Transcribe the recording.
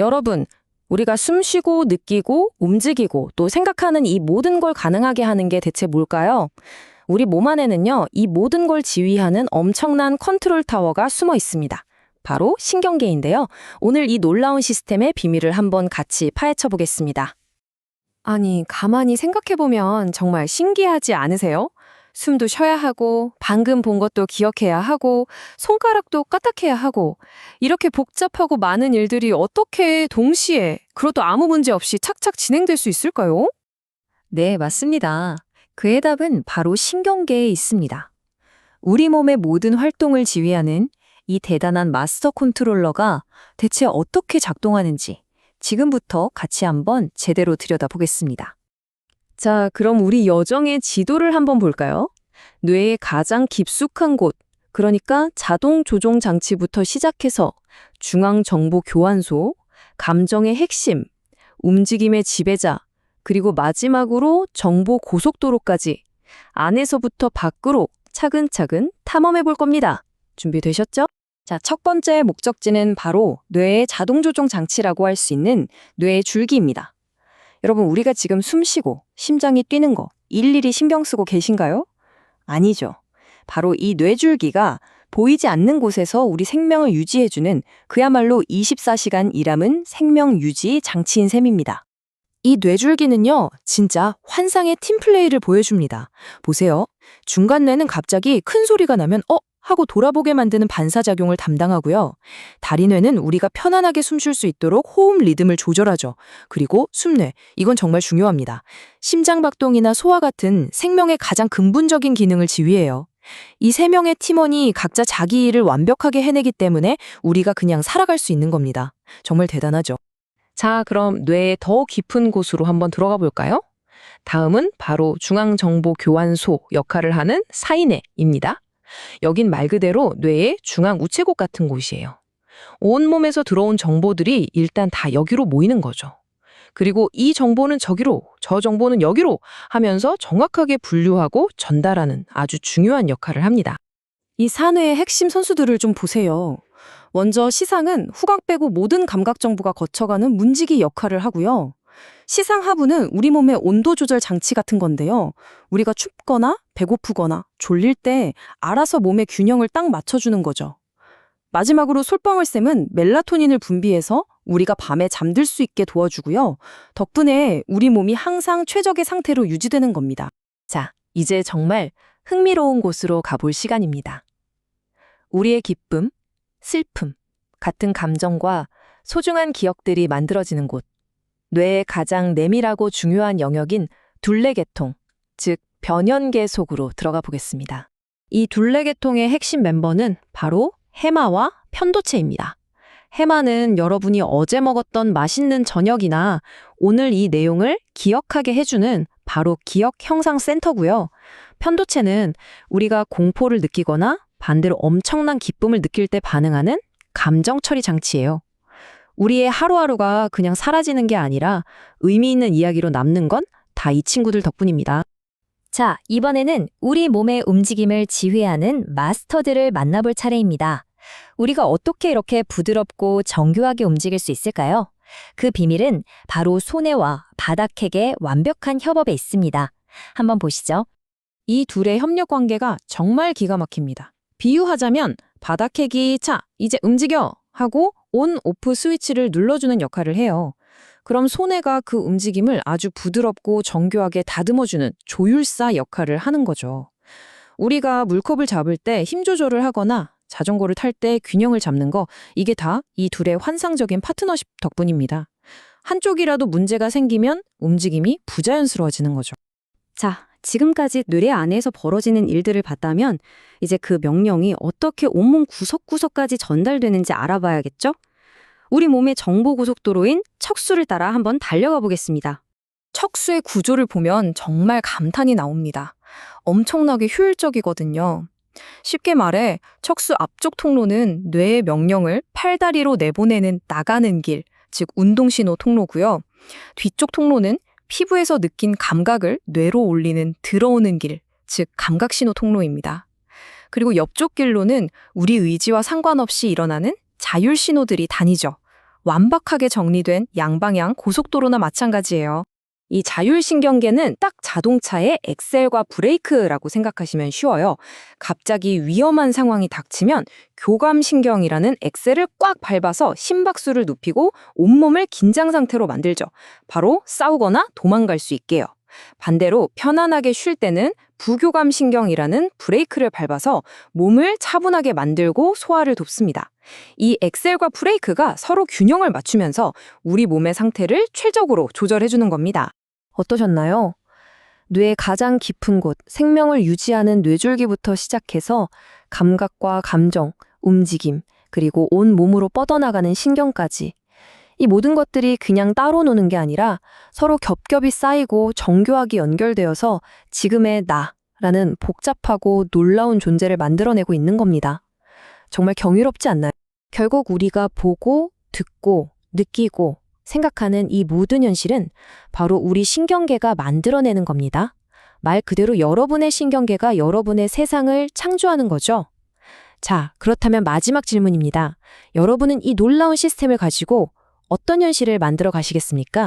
여러분, 우리가 숨 쉬고 느끼고 움직이고 또 생각하는 이 모든 걸 가능하게 하는 게 대체 뭘까요? 우리 몸 안에는요, 이 모든 걸 지휘하는 엄청난 컨트롤 타워가 숨어 있습니다. 바로 신경계인데요. 오늘 이 놀라운 시스템의 비밀을 한번 같이 파헤쳐 보겠습니다. 아니, 가만히 생각해보면 정말 신기하지 않으세요? 숨도 쉬어야 하고, 방금 본 것도 기억해야 하고, 손가락도 까딱해야 하고, 이렇게 복잡하고 많은 일들이 어떻게 동시에, 그것도 아무 문제 없이 착착 진행될 수 있을까요? 네, 맞습니다. 그의 답은 바로 신경계에 있습니다. 우리 몸의 모든 활동을 지휘하는 이 대단한 마스터 컨트롤러가 대체 어떻게 작동하는지 지금부터 같이 한번 제대로 들여다보겠습니다. 자, 그럼 우리 여정의 지도를 한번 볼까요? 뇌의 가장 깊숙한 곳, 그러니까 자동 조종 장치부터 시작해서 중앙 정보 교환소, 감정의 핵심, 움직임의 지배자, 그리고 마지막으로 정보 고속도로까지 안에서부터 밖으로 차근차근 탐험해 볼 겁니다. 준비되셨죠? 자, 첫 번째 목적지는 바로 뇌의 자동 조종 장치라고 할 수 있는 뇌의 줄기입니다. 여러분, 우리가 지금 숨 쉬고 심장이 뛰는 거 일일이 신경 쓰고 계신가요? 아니죠. 바로 이 뇌줄기가 보이지 않는 곳에서 우리 생명을 유지해주는 그야말로 24시간 일함은 생명 유지 장치인 셈입니다. 이 뇌줄기는요, 진짜 환상의 팀플레이를 보여줍니다. 보세요. 중간 뇌는 갑자기 큰 소리가 나면, 어? 하고 돌아보게 만드는 반사작용을 담당하고요. 다리뇌는 우리가 편안하게 숨 쉴 수 있도록 호흡 리듬을 조절하죠. 그리고 숨뇌, 이건 정말 중요합니다. 심장박동이나 소화 같은 생명의 가장 근본적인 기능을 지휘해요. 이 세 명의 팀원이 각자 자기 일을 완벽하게 해내기 때문에 우리가 그냥 살아갈 수 있는 겁니다. 정말 대단하죠. 자, 그럼 뇌의 더 깊은 곳으로 한번 들어가 볼까요? 다음은 바로 중앙정보교환소 역할을 하는 사이뇌입니다. 여긴 말 그대로 뇌의 중앙 우체국 같은 곳이에요. 온몸에서 들어온 정보들이 일단 다 여기로 모이는 거죠. 그리고 이 정보는 저기로, 저 정보는 여기로 하면서 정확하게 분류하고 전달하는 아주 중요한 역할을 합니다. 이 사뇌의 핵심 선수들을 좀 보세요. 먼저 시상은 후각 빼고 모든 감각 정보가 거쳐가는 문지기 역할을 하고요. 시상 하부는 우리 몸의 온도 조절 장치 같은 건데요. 우리가 춥거나 배고프거나 졸릴 때 알아서 몸의 균형을 딱 맞춰주는 거죠. 마지막으로 솔방울샘은 멜라토닌을 분비해서 우리가 밤에 잠들 수 있게 도와주고요. 덕분에 우리 몸이 항상 최적의 상태로 유지되는 겁니다. 자, 이제 정말 흥미로운 곳으로 가볼 시간입니다. 우리의 기쁨, 슬픔, 같은 감정과 소중한 기억들이 만들어지는 곳. 뇌의 가장 내밀하고 중요한 영역인 둘레계통, 즉 변연계 속으로 들어가 보겠습니다. 이 둘레계통의 핵심 멤버는 바로 해마와 편도체입니다. 해마는 여러분이 어제 먹었던 맛있는 저녁이나 오늘 이 내용을 기억하게 해주는 바로 기억 형상 센터고요. 편도체는 우리가 공포를 느끼거나 반대로 엄청난 기쁨을 느낄 때 반응하는 감정 처리 장치예요. 우리의 하루하루가 그냥 사라지는 게 아니라 의미 있는 이야기로 남는 건 다 이 친구들 덕분입니다. 자, 이번에는 우리 몸의 움직임을 지휘하는 마스터들을 만나볼 차례입니다. 우리가 어떻게 이렇게 부드럽고 정교하게 움직일 수 있을까요? 그 비밀은 바로 손해와 바닥핵의 완벽한 협업에 있습니다. 한번 보시죠. 이 둘의 협력 관계가 정말 기가 막힙니다. 비유하자면 바닥핵이 자, 이제 움직여 하고 온, 오프 스위치를 눌러주는 역할을 해요. 그럼 손해가 그 움직임을 아주 부드럽고 정교하게 다듬어주는 조율사 역할을 하는 거죠. 우리가 물컵을 잡을 때 힘 조절을 하거나 자전거를 탈 때 균형을 잡는 거, 이게 다 이 둘의 환상적인 파트너십 덕분입니다. 한쪽이라도 문제가 생기면 움직임이 부자연스러워지는 거죠. 자, 지금까지 뇌 안에서 벌어지는 일들을 봤다면 이제 그 명령이 어떻게 온몸 구석구석까지 전달되는지 알아봐야겠죠? 우리 몸의 정보 고속도로인 척수를 따라 한번 달려가 보겠습니다. 척수의 구조를 보면 정말 감탄이 나옵니다. 엄청나게 효율적이거든요. 쉽게 말해 척수 앞쪽 통로는 뇌의 명령을 팔다리로 내보내는 나가는 길, 즉 운동신호 통로고요. 뒤쪽 통로는 피부에서 느낀 감각을 뇌로 올리는 들어오는 길, 즉 감각신호 통로입니다. 그리고 옆쪽 길로는 우리 의지와 상관없이 일어나는 자율 신호들이 다니죠. 완벽하게 정리된 양방향 고속도로나 마찬가지예요. 이 자율신경계는 딱 자동차의 엑셀과 브레이크라고 생각하시면 쉬워요. 갑자기 위험한 상황이 닥치면 교감신경이라는 엑셀을 꽉 밟아서 심박수를 높이고 온몸을 긴장 상태로 만들죠. 바로 싸우거나 도망갈 수 있게요. 반대로 편안하게 쉴 때는 부교감 신경이라는 브레이크를 밟아서 몸을 차분하게 만들고 소화를 돕습니다. 이 엑셀과 브레이크가 서로 균형을 맞추면서 우리 몸의 상태를 최적으로 조절해주는 겁니다. 어떠셨나요? 뇌의 가장 깊은 곳, 생명을 유지하는 뇌줄기부터 시작해서 감각과 감정, 움직임, 그리고 온 몸으로 뻗어나가는 신경까지. 이 모든 것들이 그냥 따로 노는 게 아니라 서로 겹겹이 쌓이고 정교하게 연결되어서 지금의 나라는 복잡하고 놀라운 존재를 만들어내고 있는 겁니다. 정말 경이롭지 않나요? 결국 우리가 보고, 듣고, 느끼고, 생각하는 이 모든 현실은 바로 우리 신경계가 만들어내는 겁니다. 말 그대로 여러분의 신경계가 여러분의 세상을 창조하는 거죠. 자, 그렇다면 마지막 질문입니다. 여러분은 이 놀라운 시스템을 가지고 어떤 현실을 만들어 가시겠습니까?